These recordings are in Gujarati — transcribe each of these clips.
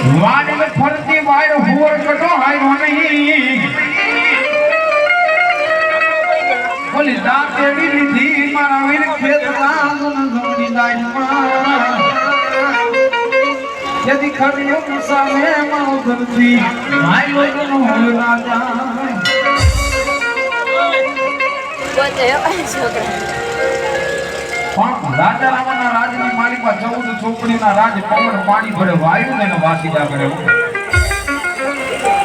વાડીને ફરતી વાડ હુવર કટો હાય નહીં. બોલી દાંતે લીધી મારા વીર છોકરા. રાજા રામાના રાજની માલિકા ચૌદ ચોપડીના રાજ પવન પાણી ભરે વાયુ ને વાસીદા કરે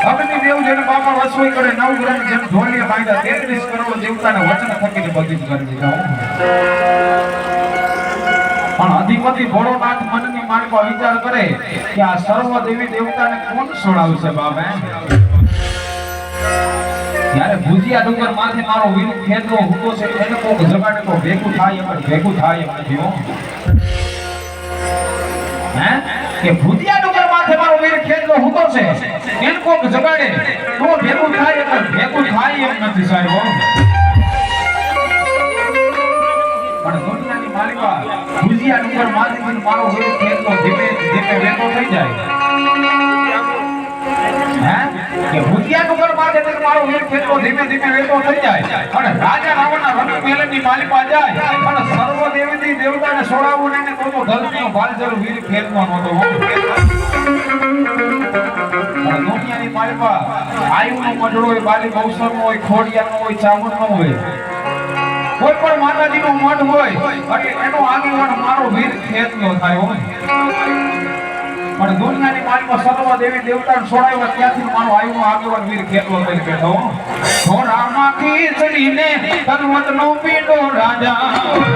અગ્નિ દેવ જેને બાપા વસવાઈ કરે નવ ગ્રહ જેમ ઢોલિયા બાંધ્યા, તેત્રીસ કરોડ દેવતાને વચન થકીને પણ અધિપતિ ભોળોનાથ મનની માલિકા વિચાર કરે કે આ સર્વ દેવી દેવતાને કોણ સોડાવશે બાબા હે? ત્યારે ભુજિયા ડુંગર માથે મારો વીર ખેતરો હુકો છે, એને કોક જગાડે તો ભેગું થાય, એમ ભેગું થાય, એમ જીવો. હે? કે ભુજિયા ડુંગર માથે મારો વીર ખેતરો હુકો છે, એને કોક જગાડે. તો ભેગું થાય એમ ભેગું થાય એમ નથી સાહેબ. પણ દુનિયાની માલિકા ભુજિયા ડુંગર માથે મારો વીર ખેતરો ધીમે ધીમે ભેગો થઈ જાય. ડુંગર મારો વીર ખેતો ધીમે ધીમે વેતો થઈ જાય અને રાજા રાવણના રંગ મેલનની માલિકા જાય અને સર્વ દેવી દેવતાને સોડાવું ને તો તો ધરતીનો વીર ખેતમાં નહોતો દુનિયાની માલિકા આયુનો હોય બાલી બહુસરનો હોય ખોડિયાનો હોય ચામુંડનો હોય કોઈ પણ માતાજીનો મઠ હોય, અને એનો આગેવાન મારો વીર ખેતનો થાય હોય પણ દુનિયાની માલમાં સર્વ દેવી દેવતા છોડાવ્યા ત્યાંથી મારો આવ્યો આગેવાન વીર ખેતલો થઈ બેઠો ઘોડામાં ખીચડીને નો પીડો રાજા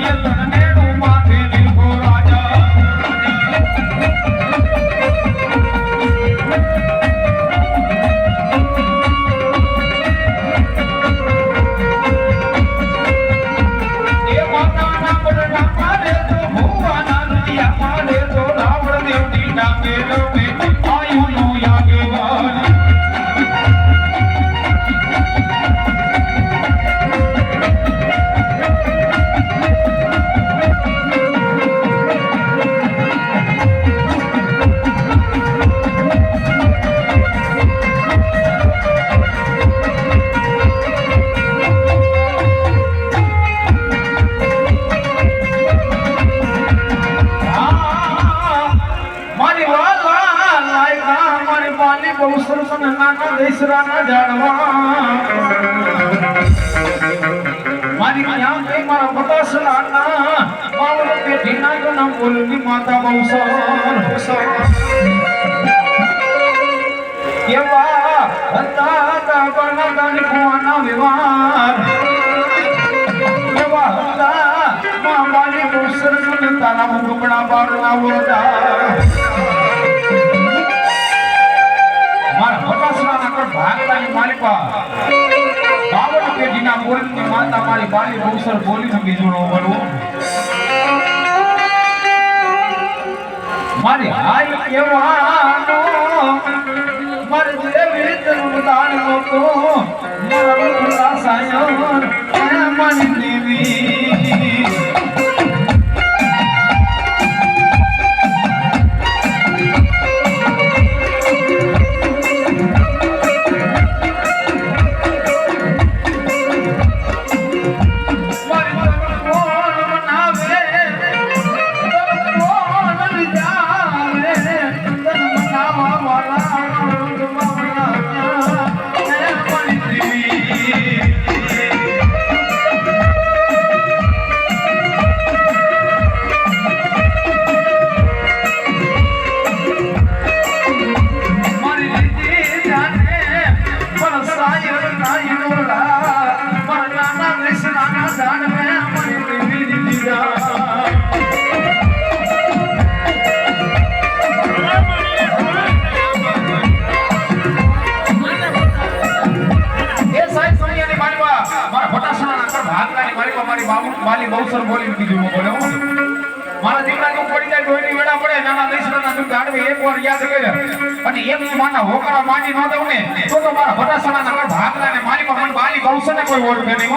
Yeah, yeah. દેશરાના જાણવા. મારી ક્યાં ગઈ મારા બતાસ નાના બાવળ પેઢી ના નામ બોલની માતા બહુ સર. કેવા હતા હતા બના દાની કુવાના વિવાર કેવા હતા માં સરસ તારા મુગમણા બાળના વરદા મારા માતા મારી બાલી બહુસર બોલીને બીજું નો બનવું મારી હાઈ કેવાનો મારે જેવી દાન લોકો ખાલી માલી બહુ સર બોલી બીજું બોલે. મારા દીકરા તું પડી જાય ધોઈની વેડા પડે, નાના દઈસરાના દુઃખ આડવે યાદ કરે અને એમ માના હોકરા માંડી ન દઉં ને, તો તો મારા બધા કોઈ ભાગલા ને મારી પણ મન બાલી બહુસરને કોઈ ઓળખે નહીં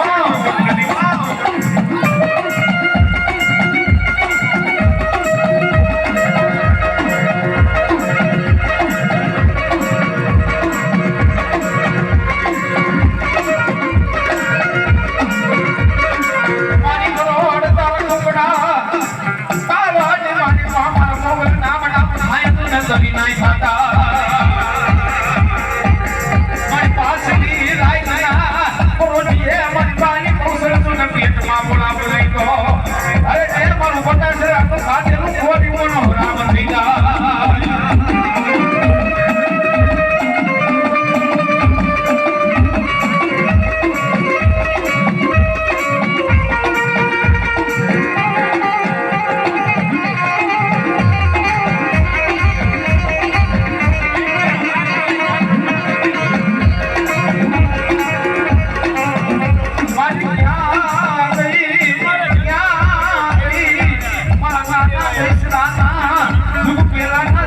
કૃષ્ણ દુઃખ પેલા